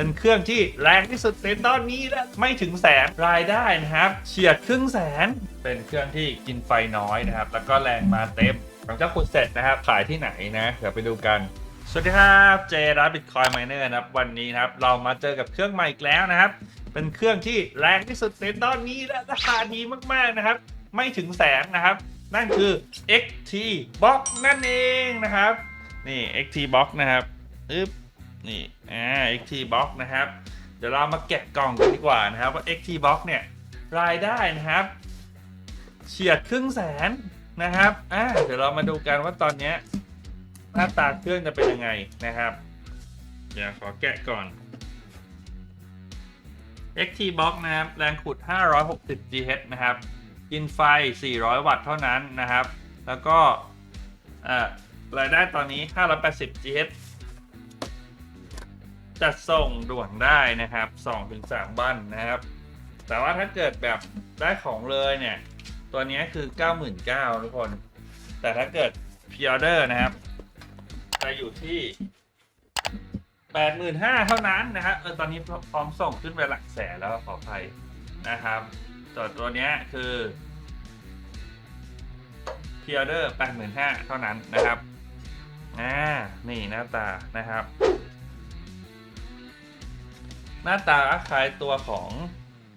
เป็นเครื่องที่แรงที่สุดในตอนนี้และไม่ถึงแสนรายได้นะครับเฉียดครึ่งแสน เป็นเครื่องที่กินไฟน้อยนะครับ แล้วก็แรงมาเต็มหลังจากขุดเสร็จนะครับ ขายที่ไหนนะ เดี๋ยวไปดูกันสวัสดีครับเจรับบิตคอยไมเนอร์นะครับวันนี้นะครับเรามาเจอกับเครื่องใหม่อีกแล้วนะครับ เป็นเครื่องที่แรงที่สุดในตอนนี้และราคาดีมากๆนะครับ ไม่ถึงแสนนะครับ นั่นคือ XT Box นั่นเองนะครับนี่ XT Box นะครับอึ๊บ นี่อ่า XT Box นะครับ เดี๋ยวเรามาแกะกล่องกันดีกว่านะครับว่า XT Box เนี่ยรายได้นะครับเฉียดครึ่งแสนนะครับอ่าเดี๋ยวเรามาดูกันว่าตอนเนี้ยหน้าตาเครื่องจะเป็นยังไงนะครับ เดี๋ยวขอแกะก่อน XT Box นะครับ แรงขุด 560 GH นะครับ กินไฟ 400 วัตต์เท่านั้นนะครับ แล้วก็อ่ารายได้ตอนนี้ 580 GH จัดส่งด่วนได้นะครับ2-3บันนะครับ แต่ว่าถ้าเกิดแบบได้ของเลยเนี่ย ตัวนี้คือ 99,000ทุกคน แต่ถ้าเกิดพ r ออเดอร์นะครับ จะอยู่ที่ 85,000เท่านั้นนะครับเออตอนนี้พร้อมส่งขึ้นไปหลักแสนแล้วขออภัยนะครับตัวตัวนี้คือพ r ออเดอร์85,000เท่านั้นนะครับอ่านี่หน้าตานะครับ หน้าตาคล้ายตัวของ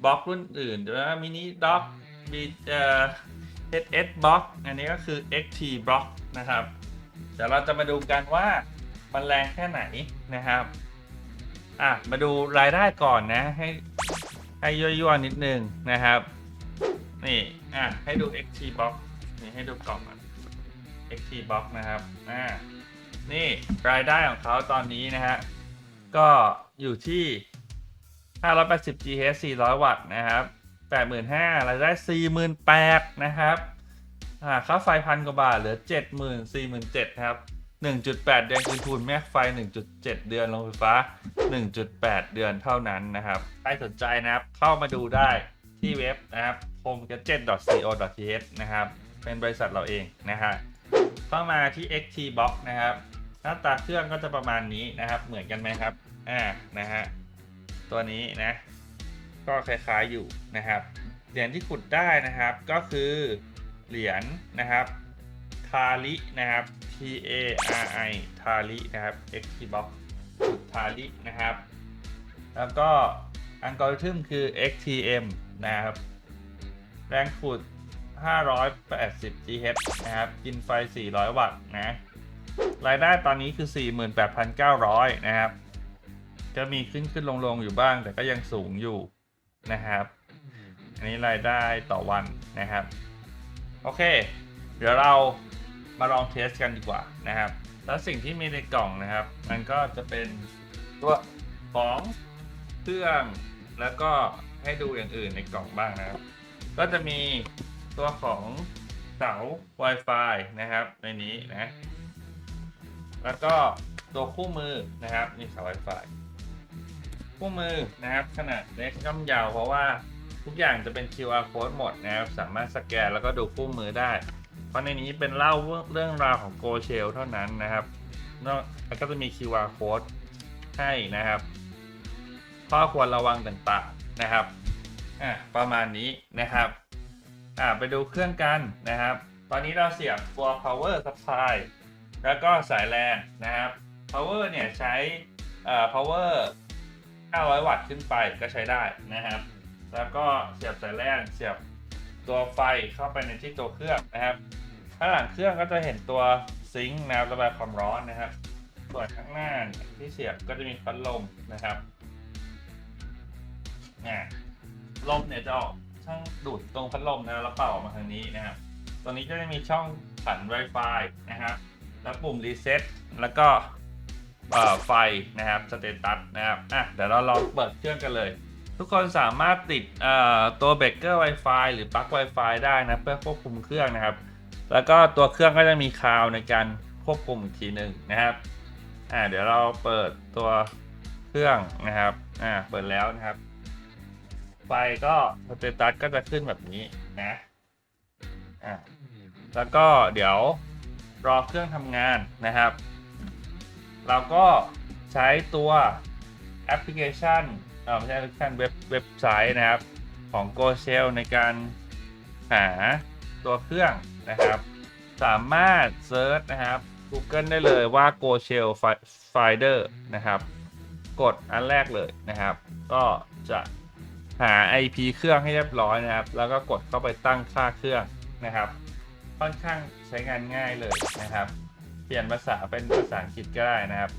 บล็อกรุ่นอื่นหรือว่ามินิด็อกบีเอ่อ HS Box อันนี้ก็คือ XT Block นะครับ เดี๋ยวเราจะมาดูกันว่ามันแรงแค่ไหนนะครับอะมาดูรายได้ก่อนนะให้ให้ย่อยๆนิดนึงนะครับ นี่อะให้ดู XT Box นี่ให้ดูกล่องก่อน XT Box นะครับอ่านี่รายได้ของเขาตอนนี้นะฮะก็อยู่ที่ 580 GH 400 วัตต์นะครับ85,000รายได้ 48,000นะครับค่าไฟพันกว่าบาทเหลือ 70,000 47,000ครับ 1.8 เดือนคืนทุนแม่ไฟ 1.7 เดือนลงไฟฟ้า 1.8 เดือนเท่านั้นนะครับ ใครสนใจนะครับ เข้ามาดูได้ที่เว็บนะครับ homegadget.co.th นะครับ เป็นบริษัทเราเองนะฮะเข้ามาที่ XT Box นะครับ หน้าตาเครื่องก็จะประมาณนี้นะครับ เหมือนกันไหมครับ อ่า นะฮะ ตัวนี้นะ ก็คล้ายๆอยู่นะครับ เหรียญที่ขุดได้นะครับก็คือเหรียญนะครับทารินะครับ T A R I ทารินะครับ X T Box ขุดทารินะครับ แล้วก็อัลกอริทึมคือ XTM นะครับ แรงขุด 580 GH นะครับ กินไฟ 400 วัตต์นะ รายได้ตอนนี้คือ 48,900 นะครับ ก็มีขึ้นขึ้นลงลงอยู่บ้าง แต่ก็ยังสูงอยู่นะครับ อันนี้รายได้ต่อวันนะครับ โอเค เดี๋ยวเรามาลองเทสกันดีกว่านะครับ แล้วสิ่งที่มีในกล่องนะครับ มันก็จะเป็นตัวของเครื่องแล้วก็ให้ดูอย่างอื่นในกล่องบ้างนะครับ ก็จะมีตัวของเสา Wi-Fi นะครับในนี้นะ แล้วก็ตัวคู่มือนะครับนี่เสา Wi-Fi คู่มือนะครับขนาดเล็กย่อมยาวเพราะว่าทุกอย่างจะเป็น QR code หมดนะครับ สามารถสแกนแล้วก็ดูคู่มือได้ เพราะในนี้เป็นเล่าเรื่องราวของ Go Shell เท่านั้นนะครับนอกแล้วก็จะมี QR code ให้นะครับ ข้อควรระวังต่างๆนะครับอะประมาณนี้นะครับอะไปดูเครื่องกันนะครับ ตอนนี้เราเสียบตัว power supply แล้วก็สายแลนนะครับ power เนี่ยใช้อ่อ power 500 วัตต์ขึ้นไปก็ใช้ได้นะครับ แล้วก็เสียบสายแลนเสียบตัวไฟเข้าไปในที่ตัวเครื่องนะครับข้างหลังเครื่องก็จะเห็นตัวซิงค์นะครับระบายความร้อนนะครับ ส่วนข้างหน้าที่เสียบก็จะมีพัดลมนะครับอ่ลมเนี่ยจะออกช่องดูดตรงพัดลมนะแล้วเป่าออกมาทางนี้นะครับตัวนี้ก็จะมีช่องผัน Wi-Fi นะครับ แล้วปุ่มรีเซ็ตแล้วก็ ไฟนะครับสเตตัสนะครับอะเดี๋ยวเราลองเปิดเครื่องกันเลย ทุกคนสามารถติดตัวเบรกเกอร์ Wi-Fi หรือปลั๊ก Wi-Fi ได้นะเพื่อควบคุมเครื่องนะครับ แล้วก็ตัวเครื่องก็จะมีคาวในการควบคุมอีกทีหนึ่งนะครับอ่าเดี๋ยวเราเปิดตัวเครื่องนะครับอ่าเปิดแล้วนะครับ ไฟก็สเตตัสก็จะขึ้นแบบนี้นะอ่าแล้วก็เดี๋ยวรอเครื่องทำงานนะครับ เราก็ใช้ตัวแอปพลิเคชันเออไม่ใช่แอปพลิเคชันเว็บเว็บไซต์นะครับ ของ Go Shell ในการหาตัวเครื่องนะครับ สามารถเซิร์ชนะครับ Google ได้เลยว่า Go Shell Finder นะครับ กดอันแรกเลยนะครับ ก็จะหา IP เครื่องให้เรียบร้อยนะครับ แล้วก็กดเข้าไปตั้งค่าเครื่องนะครับ ค่อนข้างใช้งานง่ายเลยนะครับ ลี่ยนภาษาเป็นภาษาอังกฤษก็ได้นะครับ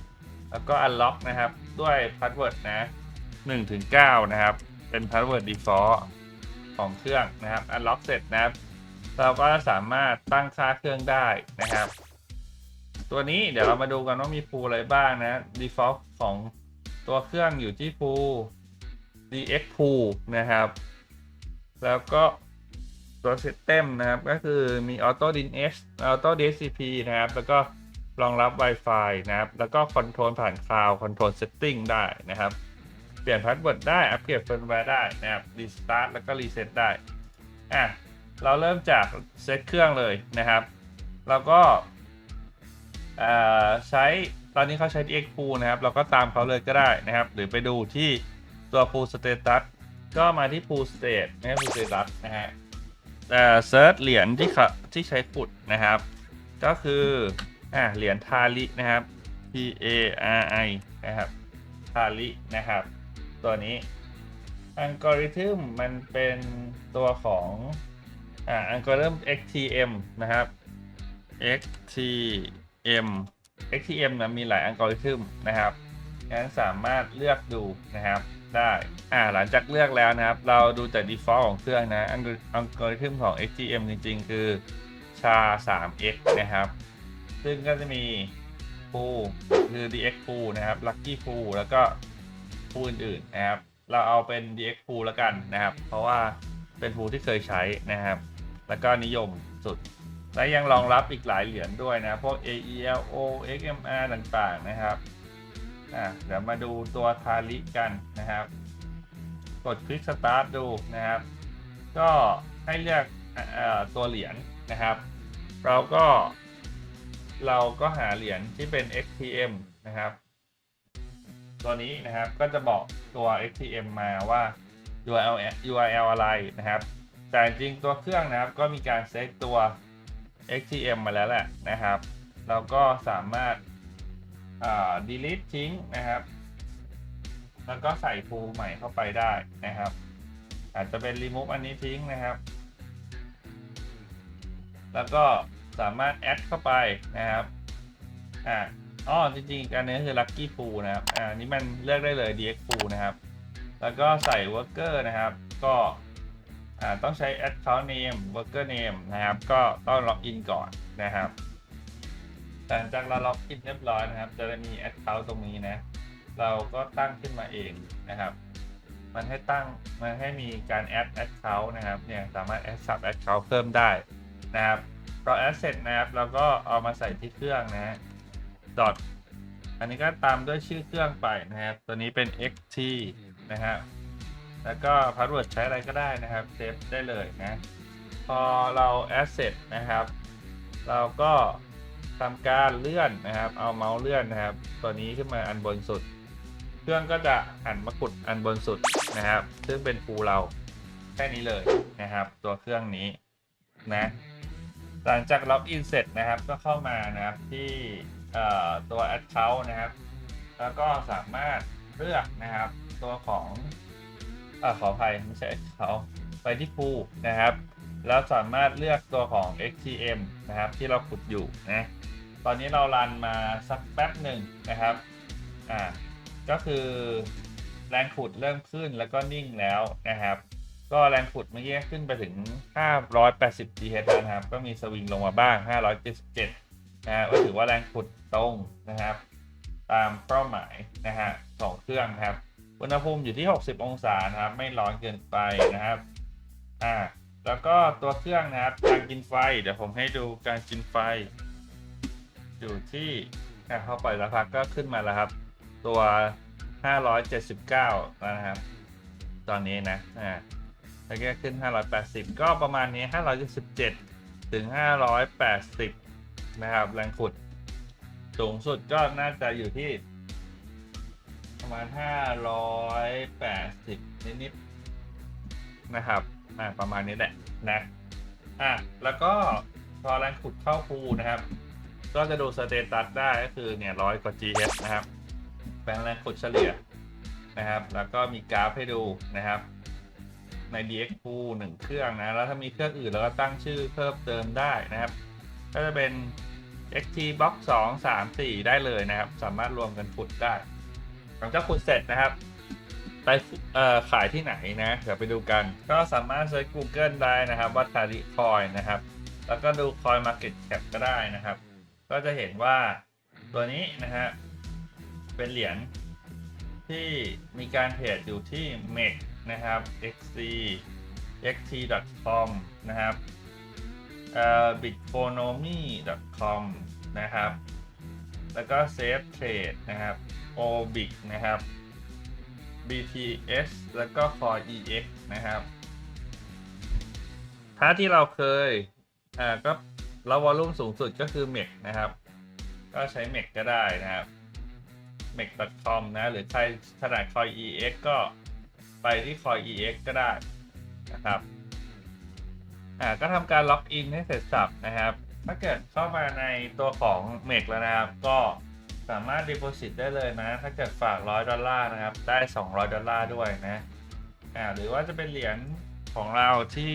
แล้วก็ unlock นะครับด้วยพาสเวิร์ดนะ1ถึง9นะครับ เป็นพาสเวิร์ด default ของเครื่องนะครับ unlock เสร็จนะครับ เราก็สามารถตั้งค่าเครื่องได้นะครับ ตัวนี้เดี๋ยวเรามาดูกันว่ามีพูอะไรบ้างนะ default ของตัวเครื่องอยู่ที่พู dx พูนะครับ แล้วก็ตัว system นะครับ ก็คือมี auto dns auto dcp นะครับ แล้วก็ รองรับ Wi-Fi นะครับ แล้วก็คอนโทรลผ่านคลาวด์คอนโทรลเซตติ้งได้นะครับ เปลี่ยนพาสเวิร์ดได้ อัปเกรดเฟิร์มแวร์ได้นะครับรีสตาร์ทแล้วก็รีเซ็ตได้ อะ เราเริ่มจากเซตเครื่องเลยนะครับเราก็ใช้ตอนนี้เขาใช้ DX Pool นะครับ เราก็ตามเขาเลยก็ได้นะครับ หรือไปดูที่ตัว Pool Status ก็มาที่ Pool State ไม่ใช่ Pool Status นะฮะแต่เซิร์ชเหรียญที่ที่ใช้ขุดนะครับ ก็คือ อะเหรียญทารินะครับ T A R I นะครับทารินะครับ ตัวนี้อัลกอริทึมมันเป็นตัวของอ่าอัลกอริทึม XTM นะครับ XTM XTM นะมีหลายอัลกอริทึมนะครับงั้นสามารถเลือกดูนะครับได้อ่าหลังจากเลือกแล้วนะครับ เราดูจาก default ของเครื่องนะอัลอัลกอริทึมของ XTM จริง ๆ คือชา 3x นะครับ ซึ่งก็จะมี pool คือ dx pool นะครับ lucky pool แล้วก็ pool อื่นๆนะครับ เราเอาเป็น dx pool แล้วกันนะครับ เพราะว่าเป็น pool ที่เคยใช้นะครับ แล้วก็นิยมสุด และยังรองรับอีกหลายเหรียญด้วยนะ พวก AELO XMR ต่างๆนะครับอะเดี๋ยวมาดูตัวทาริกันนะครับ กดคลิกสตาร์ทดูนะครับ ก็ให้เลือกออตัวเหรียญนะครับ เราก็ เราก็หาเหรียญที่เป็น XTM นะครับ ตัวนี้นะครับก็จะบอกตัว XTM มาว่า URL URL อะไรนะครับ แต่จริงตัวเครื่องนะครับก็มีการเซตตัว XTM มาแล้วแหละนะครับ เราก็สามารถา delete ทิ้งนะครับ แล้วก็ใส่ฟูใหม่เข้าไปได้นะครับ อาจจะเป็น remove อันนี้ทิ้งนะครับ แล้วก็ สามารถแอดเข้าไปนะครับอ่าอ๋อจริงๆอันนี้คือ lucky pool นะครับอ่านี่มันเลือกได้เลย dx pool นะครับ แล้วก็ใส่ worker นะครับ ก็อ่าต้องใช้ account name worker name นะครับ ก็ต้องล็อกอินก่อนนะครับหลังจากเราล็อกอินเรียบร้อยนะครับ จะได้มี account ตรงนี้นะ เราก็ตั้งขึ้นมาเองนะครับ มันให้ตั้ง มันให้มีการ add account นะครับ เนี่ยสามารถ add sub account เพิ่มได้นะครับ เราแอดเสร็จนะครับเราก็เอามาใส่ที่เครื่องนะฮะ dot อันนี้ก็ตามด้วยชื่อเครื่องไปนะครับ ตัวนี้เป็น xt นะฮะ แล้วก็พาสเวิร์ดใช้อะไรก็ได้นะครับเซฟได้เลยนะ พอเราแอดเสร็จนะครับ เราก็ทำการเลื่อนนะครับ เอาเมาส์เลื่อนนะครับ ตัวนี้ขึ้นมาอันบนสุด เครื่องก็จะหันมากุดอันบนสุดนะครับ ซึ่งเป็นฟูเราแค่นี้เลยนะครับ ตัวเครื่องนี้นะ หลังจากล็อกอินเสร็จนะครับก็เข้ามานะครับที่ตัว Account นะครับ แล้วก็สามารถเลือกนะครับตัวของอขออภัยไม่ใช่ Account ไปที่ Pool นะครับ แล้วสามารถเลือกตัวของ XTM นะครับที่เราขุดอยู่นะตอนนี้เรารันมาสักแป๊บหนึ่งนะครับอ่าก็คือแรงขุดเริ่มขึ้นแล้วก็นิ่งแล้วนะครับ ก็แรงขุดเมื่อกี้ขึ้นไปถึง 580 GH แล้วนะครับ ก็มีสวิงลงมาบ้าง 577 นะฮะก็ถือว่าแรงขุดตรงนะครับ ตามเป้าหมายนะฮะของเครื่องครับ อุณหภูมิอยู่ที่ 60 องศานะครับ ไม่ร้อนเกินไปนะครับ อ่า แล้วก็ตัวเครื่องนะครับ การกินไฟ เดี๋ยวผมให้ดูการกินไฟ อยู่ที่อะเข้าไปแล้วพักก็ขึ้นมาแล้วครับ ตัว 579 นะครับ ตอนนี้นะ อ่า แล้วก็ขึ้น 580 ก็ประมาณนี้577ถึง 580 นะครับ แรงขุด สูงสุดก็น่าจะอยู่ที่ ประมาณ 580 นิดๆ นะครับ อ่า ประมาณนี้แหละนะ อะ แล้วก็พอแรงขุดเข้าภูนะครับ ก็จะดูสเตตัสได้ก็คือเนี่ยร้อยกว่า GH นะครับ แปลงแรงขุดเฉลี่ยนะครับ แล้วก็มีกราฟให้ดูนะครับ ใน DX Pool หนึ่งเครื่องนะ แล้วถ้ามีเครื่องอื่นเราก็ตั้งชื่อเพิ่มเติมได้นะครับ ก็จะเป็น XT Box 2 3 4 ได้เลยนะครับ สามารถรวมกันขุดได้ หลังจากขุดเสร็จนะครับ ไปขายที่ไหนนะ เดี๋ยวไปดูกัน ก็สามารถเซิร์ช Google ได้นะครับ ว่าทาริคอยนะครับ แล้วก็ดู Coin Market Cap ก็ได้นะครับ ก็จะเห็นว่าตัวนี้นะฮะเป็นเหรียญที่มีการเทรดอยู่ที่ MEX นะครับ XC xt.com นะครับ bitconomy.com นะครับ แล้วก็ Safe Trade นะครับ obic นะครับ bts แล้วก็ corex นะครับถ้าที่เราเคยอ่าก็แล้ววอลลุ่มสูงสุดก็คือ MEX นะครับ ก็ใช้ MEX ก็ได้นะครับ MEX.com นะ หรือใครถนัด corex ก็ ไปที่ corex ก็ได้นะครับอ่าก็ทำการล็อกอินให้เสร็จสับนะครับ ถ้าเกิดเข้ามาในตัวของ MEX แล้วนะครับ ก็สามารถ deposit ได้เลยนะ ถ้าเกิดฝาก 100 ดอลลาร์นะครับ ได้ 200 ดอลลาร์ด้วยนะอ่าหรือว่าจะเป็นเหรียญของเราที่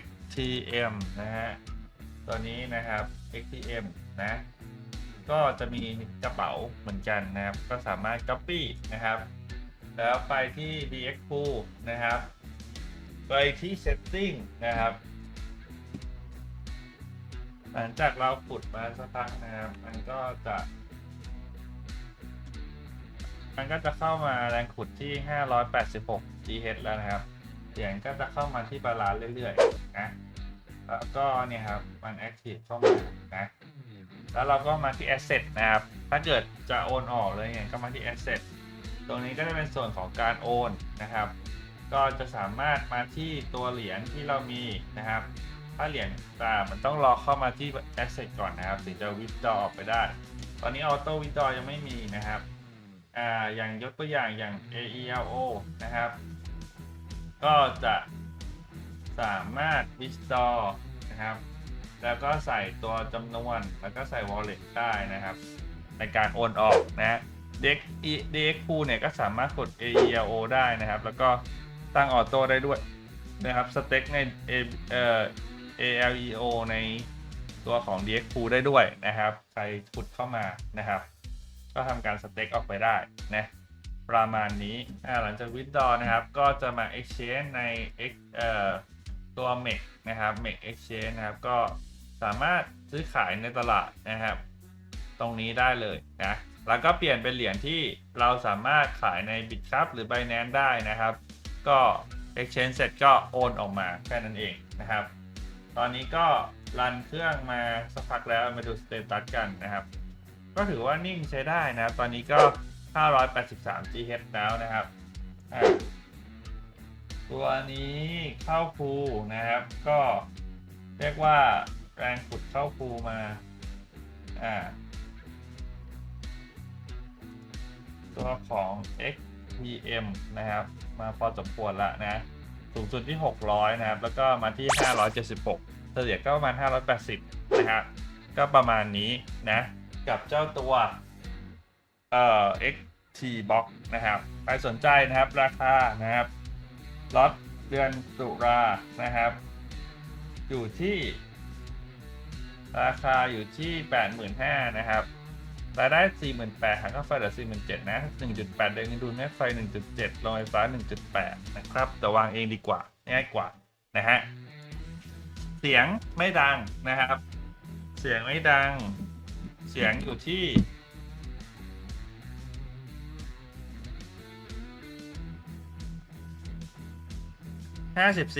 XTM นะฮะ ตัวนี้นะครับ XTM นะ ก็จะมีกระเป๋าเหมือนกันนะครับ ก็สามารถ Copy นะครับ แล้วไปที่ DX Pool นะครับ ไปที่ Setting นะครับ หลังจากเราขุดมาสักพักนะครับ มันก็จะ มันก็จะเข้ามาแรงขุดที่ 586 GH แล้วนะครับ เสียงก็จะเข้ามาที่บาลานซ์เรื่อยๆ นะ แล้วก็เนี่ยครับ มัน Active เข้ามานะ แล้วเราก็มาที่ Asset นะครับ ถ้าเกิดจะโอนออกเลยเนี่ยก็มาที่ Asset ตรงนี้ก็จะเป็นส่วนของการโอนนะครับ ก็จะสามารถมาที่ตัวเหรียญที่เรามีนะครับ ถ้าเหรียญต่มันต้องรอเข้ามาที่ Asset ก่อนนะครับถึงจะ withdraw ออกไปได้ ตอนนี้ Auto withdraw ยังไม่มีนะครับอ่าอย่างยกตัวอย่างอย่าง AELO นะครับ ก็จะสามารถ withdraw นะครับ แล้วก็ใส่ตัวจำนวนแล้วก็ใส่ wallet ได้นะครับ ในการโอนออกนะ DX DX Pool เนี่ยก็สามารถกด AELO ได้นะครับ แล้วก็ตั้งออโต้ได้ด้วยนะครับสเต็กใน A เอ่อ ALEO ในตัวของ DX Pool ได้ด้วยนะครับ ใครขุดเข้ามานะครับ ก็ทำการสเต็กออกไปได้นะประมาณนี้หลังจาก withdraw นะครับ ก็จะมา exchange ใน X เอ่อตัว MEX นะครับ MEX exchange นะครับ ก็สามารถซื้อขายในตลาดนะครับ ตรงนี้ได้เลยนะ แล้วก็เปลี่ยนเป็นเหรียญที่เราสามารถขายใน Bitcup หรือ Binance ได้นะครับ ก็ exchange เสร็จก็โอนออกมาแค่นั้นเองนะครับ ตอนนี้ก็รันเครื่องมาสักพักแล้วมาดูสเตตัสกันนะครับ ก็ถือว่านิ่งใช้ได้นะครับ ตอนนี้ก็ 583 GH แล้วนะครับ ตัวนี้เข้าภูนะครับ ก็เรียกว่าแรงขุดเข้าภูมา อ่า ตัวของ XPM นะครับ มาพอสมควรละนะ สูงสุดที่ 600 นะครับ แล้วก็มาที่ 576เฉลี่ยก็ประมาณ 580 นะครับ ก็ประมาณนี้นะ กับเจ้าตัวเอ่อ XT Box นะครับใครสนใจนะครับ ราคานะครับล็อตเดือนตุลานะครับ อยู่ที่ ราคาอยู่ที่ 85,000นะครับ รายได้ 48หักค่าไฟเหลือ47 นะ 1.8 เดือนเงินดูแม่ไฟ 1.7โรงไฟฟ้า 1.8 นะครับ แต่วางเองดีกว่า ง่ายกว่านะฮะ เสียงไม่ดังนะครับ เสียงไม่ดัง เสียงอยู่ที่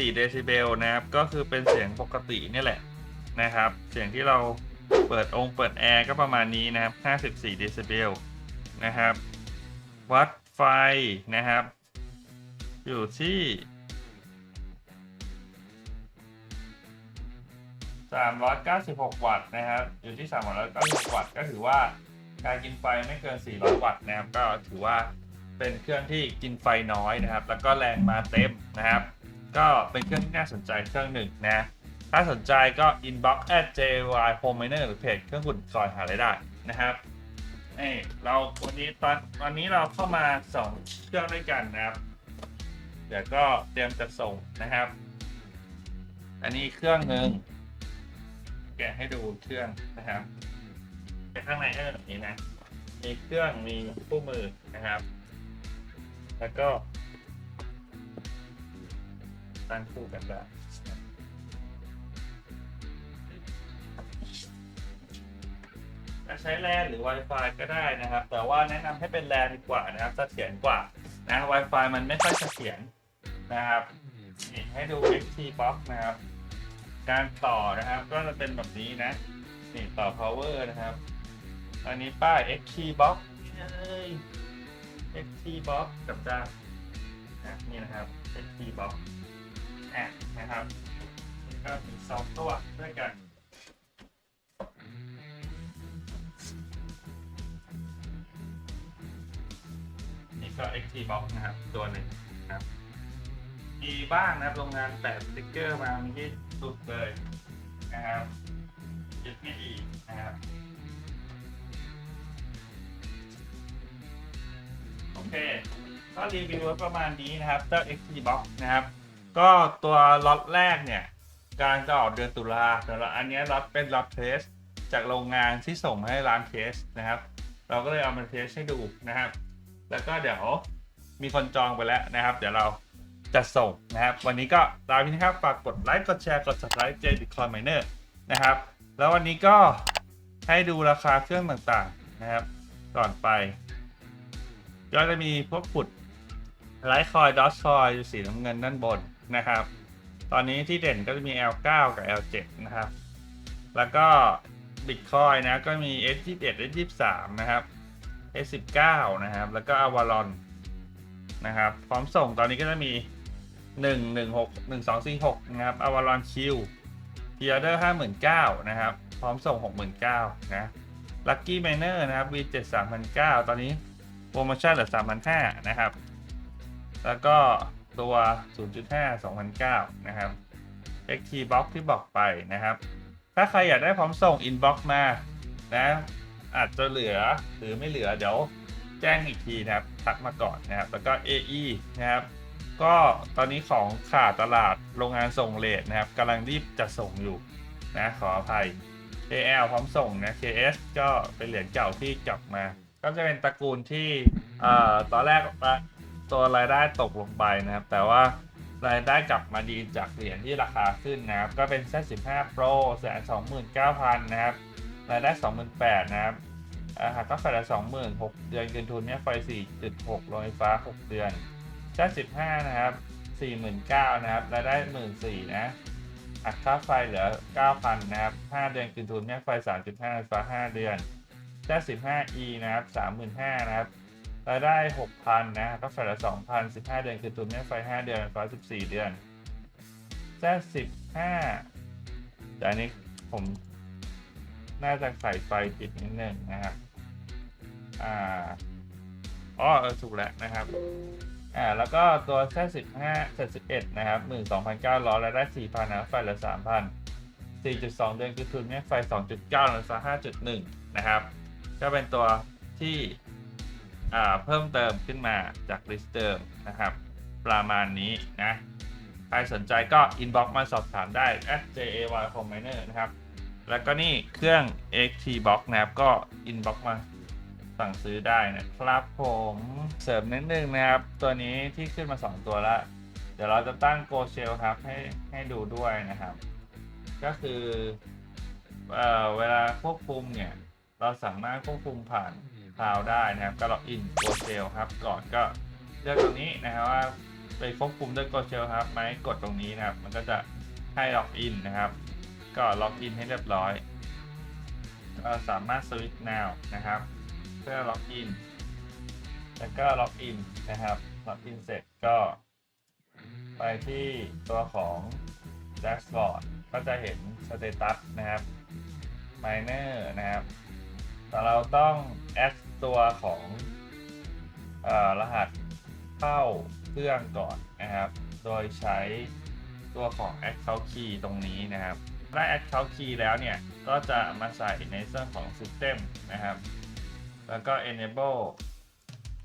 54 เดซิเบลนะครับ ก็คือเป็นเสียงปกตินี่แหละนะครับ เสียงที่เรา เปิดองค์เปิดแอร์ก็ประมาณนี้นะครับ 54 เดซิเบลนะครับ วัดไฟนะครับ อยู่ที่ 396 วัตต์นะครับ อยู่ที่ 396 วัตต์ก็ถือว่าการกินไฟไม่เกิน 400 วัตต์นะครับ ก็ถือว่าเป็นเครื่องที่กินไฟน้อยนะครับ แล้วก็แรงมาเต็มนะครับ ก็เป็นเครื่องที่น่าสนใจเครื่องหนึ่งนะ ถ้าสนใจก็ inbox at jy home miner หรือเพจเครื่องหุ่นซอยหาได้ได้นะครับนี่เราวันนี้ตอนวันนี้เราเข้ามาสองเครื่องด้วยกันนะครับ เดี๋ยวก็เตรียมจะส่งนะครับ อันนี้เครื่องหนึ่งแกะให้ดูเครื่องนะครับแต่ข้างในก็เป็นแบบนี้นะ มีเครื่องมีคู่มือนะครับ แล้วก็ตั้งคู่กันได้ จะใช้แลนหรือ Wi-Fi ก็ได้นะครับ แต่ว่าแนะนำให้เป็นแลนดีกว่านะครับเสถียรกว่านะ Wi-Fi มันไม่ค่อยเสถียรนะครับนี่ให้ดู XT box นะครับ การต่อนะครับก็จะเป็นแบบนี้นะนี่ต่อ power นะครับ อันนี้ป้าย XT box เอ้ย XT box กับด้านะนี่นะครับ XT box อะนะครับก็มีสองตัวด้วยกัน ก็ XT box นะครับ ตัวหนึ่งนะครับมีบ้างนะครับโรงงานแปะสติ๊กเกอร์มามีที่สุดเลยนะครับยึดไม่ดีนะครับโอเค ก็รีวิวไว้ประมาณนี้นะครับเจ้า XT Box นะครับ ก็ตัวล็อตแรกเนี่ยการจะออกเดือนตุลาแต่ละอันนี้ล็อตเป็นล็อตเทสจากโรงงานที่ส่งมาให้ร้านเทสนะครับ เราก็เลยเอามาเทสให้ดูนะครับ แล้วก็เดี๋ยวมีคนจองไปแล้วนะครับ เดี๋ยวเราจะส่งนะครับ วันนี้ก็ตามนี้นะครับ ฝากกดไลค์ กดแชร์ กด subscribe J Bitcoin Miner นะครับ แล้ววันนี้ก็ให้ดูราคาเครื่องต่างๆนะครับ ก่อนไป ก็จะมีพวกขุดไลท์คอยดอ c คอยสีน้ำเงินด้านบนนะครับ ตอนนี้ที่เด่นก็จะมี L9 กับ L7 นะครับ แล้วก็ Bitcoin นะก็มี S21 S23 นะครับ S19 นะครับ แล้วก็ Avalon นะครับ พร้อมส่งตอนนี้ก็จะมี 116 1246 นะครับ Avalon Q พ Pre-order 59,000นะครับ พร้อมส่ง 69,000นะ Lucky Miner นะครับ V7 3,900 ตอนนี้โปรโมชั่นเหลือ3,500นะครับ แล้วก็ตัว 0.5 2,900นะครับ XT Box ที่บอกไปนะครับ ถ้าใครอยากได้พร้อมส่ง Inbox มานะ อาจจะเหลือหรือไม่เหลือเดี๋ยวแจ้งอีกทีนะครับทักมาก่อนนะครับ แล้วก็ AE นะครับ ก็ตอนนี้ของขาดตลาดโรงงานส่งเลทนะครับกำลังรีบจะส่งอยู่นะขออภัย KL พร้อมส่งนะ KS ก็เป็นเหรียญเก่าที่กลับมา ก็จะเป็นตระกูลที่เอ่อตอนแรกตัวรายได้ตกลงไปนะครับ แต่ว่ารายได้กลับมาดีจากเหรียญที่ราคาขึ้นนะครับ ก็เป็น Z15 Pro แสนสองหมื่นเก้าพันนะครับ รายได้สองหมื่นแปดนะครับ อาหารก็ไฟละสองหมื่นหกเดือนเกินทุนเนี่ยไฟสี่จุดหกโรงไฟฟ้าหกเดือน Z15 นะครับสี่หมื่นเก้านะครับรายได้หมื่นสี่นะหักค่าไฟเหลือ9,000นนะครับ5เดือนคืนทุนแม่ยไฟ3.5ไฟฟ้า5เดือนแจ้ 15e นะครับ35,000นห้านะครับรายได้6,000นนะก็ไฟละ2,000 15เดือนคืนทุนแม่ยไฟ5เดือนไฟฟ้า14เดือนแจ้15แต่อันนี้ผมน่าจะใส่ไฟผิดนิดนึงนะครับ อ่าอ๋อเออถูกแล้วนะครับอ่าแล้วก็ตัวแค่สิบห้าเจ็ดสิบเอ็ดนะครับหมื่นสองพันเก้าร้อยแล้วได้สี่พันนะไฟละสามพันสี่จุดสองเดือนคือทุนเนี่ยไฟสองจุดเก้าแล้วห้าจุดหนึ่งนะครับ ก็เป็นตัวที่อ่าเพิ่มเติมขึ้นมาจากลิสต์เดิมนะครับ ประมาณนี้นะใครสนใจก็ inbox มาสอบถามได้ at jay combiner นะครับ แล้วก็นี่เครื่อง xt box นะครับ ก็ inbox มา สั่งซื้อได้นะครับผมเสริมนิดนึงนะครับ ตัวนี้ที่ขึ้นมา 2 ตัวแล้วเดี๋ยวเราจะตั้ง Go Shell ครับให้ให้ดูด้วยนะครับ ก็คือเอ่อเวลาควบคุมเนี่ย เราสามารถควบคุมผ่านคลาวได้นะครับ ก็ล็อกอิน Go Shell ครับ ก่อนก็เลือกตรงนี้นะครับว่าไปควบคุมด้วย Go Shell ครับไหมกดตรงนี้นะครับ มันก็จะให้ล็อกอินนะครับ ก็ล็อกอินให้เรียบร้อยก็สามารถ Switch Now นะครับ พื่อล็อกอิน แล้วก็ล็อกอินนะครับ ล็อกอินเสร็จก็ ไปที่ตัวของ Dashboard ก็จะเห็นสเตตัสนะครับ Miner นะครับ แต่เราต้องแอดตัวของเอ่อรหัสเข้าเครื่องก่อนนะครับ โดยใช้ตัวของ Account Key ตรงนี้นะครับได้ Account Key แล้วเนี่ย ก็จะมาใส่ในส่วนของ System นะครับ แล้วก็ Enable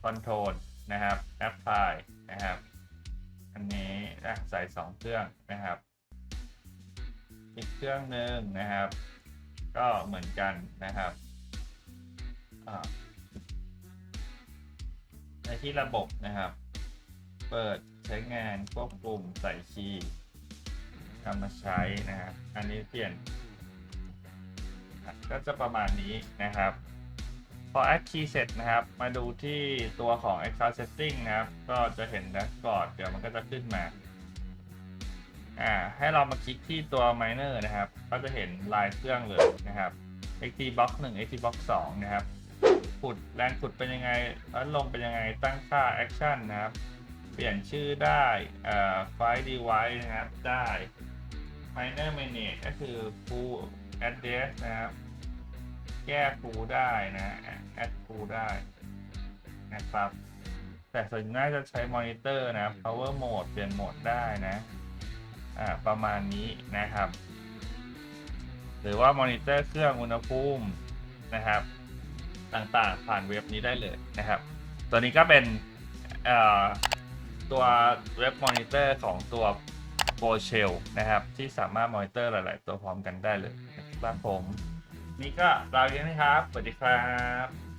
Control นะครับ Apply นะครับ อันนี้อะใส่2เครื่องนะครับ อีกเครื่องหนึ่งนะครับ ก็เหมือนกันนะครับในที่ระบบนะครับ เปิดใช้งานควบคุมใส่คีย์นำมาใช้นะครับ อันนี้เปลี่ยน ก็จะประมาณนี้นะครับ พอ add key เสร็จนะครับ มาดูที่ตัวของ account setting นะครับ ก็จะเห็นด a ชบอร์ดเดี๋ยวมันก็จะขึ้นมา อ่า ให้เรามาคลิกที่ตัว miner นะครับ ก็จะเห็นลายเครื่องเลยนะครับ xt box 1 xt box 2 นะครับขุดแรงขุดเป็นยังไงแล้วลงเป็นยังไงตั้งค่า action นะครับ เปลี่ยนชื่อได้อ่า file device นะครับได้ miner manage ก็คือ full address นะครับ แก้ครูได้นะแอดครูได้นะครับ แต่ส่วนมากจะใช้มอนิเตอร์นะ power mode เปลี่ยนโหมดได้นะอ่าประมาณนี้นะครับ หรือว่ามอนิเตอร์เครื่องอุณหภูมินะครับ ต่างๆ ผ่านเว็บนี้ได้เลยนะครับ ตัวนี้ก็เป็นตัวเว็บมอนิเตอร์ของตัว Pro Shell นะครับ ที่สามารถมอนิเตอร์หลาย ๆ ตัวพร้อมกันได้เลยนะครับผม นี่ก็ลาเรียนนะครับสวัสดีครับ